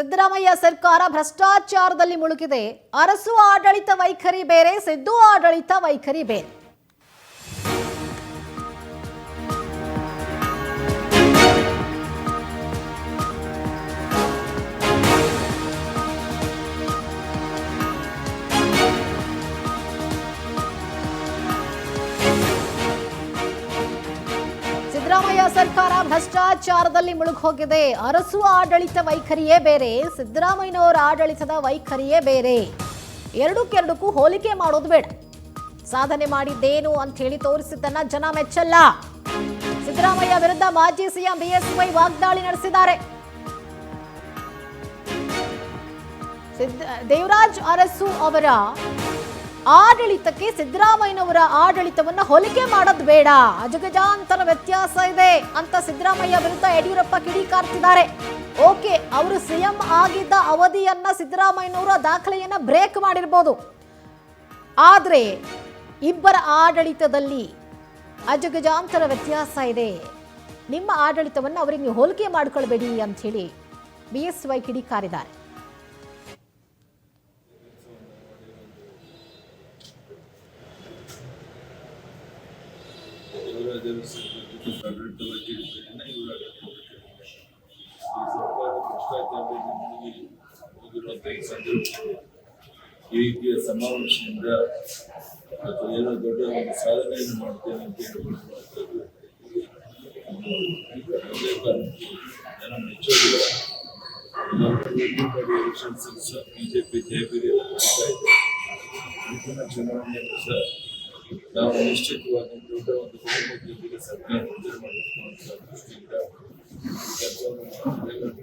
ಸಿದ್ದರಾಮಯ್ಯ ಸರ್ಕಾರ ಭ್ರಷ್ಟಾಚಾರದಲ್ಲಿ ಮುಳುಗಿದೆ. ಅರಸು ಆಡಳಿತ ವೈಖರಿ ಬೇರೆ ಸಿದ್ದು ಆಡಳಿತ ವೈಖರಿ ಬೇರೆ. ಸರ್ಕಾರ ಭ್ರಷ್ಟಾಚಾರದಲ್ಲಿ ಮುಳುಗೋಗಿದೆ ಅರಸು ಆಡಳಿತ ವೈಖರಿಯೇ ಬೇರೆ, ಸಿದ್ದರಾಮಯ್ಯನವರ ಆಡಳಿತದ ವೈಖರಿಯೇ ಬೇರೆ. ಎರಡಕ್ಕೆರಡಕ್ಕೂ ಹೋಲಿಕೆ ಮಾಡೋದು ಬೇಡ. ಸಾಧನೆ ಮಾಡಿದ್ದೇನು ಅಂತ ಹೇಳಿ ತೋರಿಸಿದ್ದನ್ನ ಜನ ಮೆಚ್ಚಲ್ಲ. ಸಿದ್ದರಾಮಯ್ಯ ವಿರುದ್ಧ ಮಾಜಿ ಸಿಎಂ ಬಿಎಸ್ವೈ ವಾಗ್ದಾಳಿ ನಡೆಸಿದ್ದಾರೆ. ಸಿದ್ದ, ದೇವರಾಜ್ ಅರಸು ಅವರ ಆಡಳಿತಕ್ಕೆ ಸಿದ್ದರಾಮಯ್ಯನವರ ಆಡಳಿತವನ್ನ ಹೋಲಿಕೆ ಮಾಡೋದು ಬೇಡ. ಅಜಗಜಾಂತರ ವ್ಯತ್ಯಾಸ ಇದೆ ಅಂತ ಸಿದ್ದರಾಮಯ್ಯ ವಿರುದ್ಧ ಯಡಿಯೂರಪ್ಪ ಕಿಡಿಕಾರ್ತಿದ್ದಾರೆ ಓಕೆ, ಅವರು ಸಿಎಂ ಆಗಿದ್ದ ಅವಧಿಯನ್ನ ಸಿದ್ದರಾಮಯ್ಯನವರ ದಾಖಲೆಯನ್ನ ಬ್ರೇಕ್ ಮಾಡಿರ್ಬೋದು. ಆದರೆ ಇಬ್ಬರ ಆಡಳಿತದಲ್ಲಿ ಅಜಗಜಾಂತರ ವ್ಯತ್ಯಾಸ ಇದೆ. ನಿಮ್ಮ ಆಡಳಿತವನ್ನು ಅವರಿಗೆ ಹೋಲಿಕೆ ಮಾಡಿಕೊಳ್ಬೇಡಿ ಅಂತ ಹೇಳಿ ಬಿ ಎಸ್ ವೈ ಕಿಡಿಕಾರಿದ್ದಾರೆ ದೇವರಾಜರು ಆಡಳಿತ ವೈದ್ಯರಿದ್ದರಿಂದ ಇವರ ಸರ್ಕಾರ ಈ ಈ ರೀತಿಯ ಸಮಾವೇಶದಿಂದ ಅಥವಾ ಏನೋ ದೊಡ್ಡ ಒಂದು ಸಾಧನೆಯನ್ನು ಮಾಡ್ತೇನೆ ಅಂತ ಹೇಳಿಕೊಳ್ಳುವಂಥದ್ದು ಜನ ಮೆಚ್ಚೋದಿಲ್ಲ ಎಲೆಕ್ಷನ್ಸ್ ಬಿಜೆಪಿ ಜೆ ನಡೀತಾ ಇದೆ ಮುಂದಿನ ಚುನಾವಣೆಯಲ್ಲೂ ಸಹ ನಾವು ನಿಶ್ಚಿತವಾಗಿ ದೊಡ್ಡ ಒಂದು ಬಹುಮತದೊಂದಿಗೆ ಸರ್ಕಾರ ದೃಷ್ಟಿಯಿಂದ ಕೆಲಸವನ್ನು.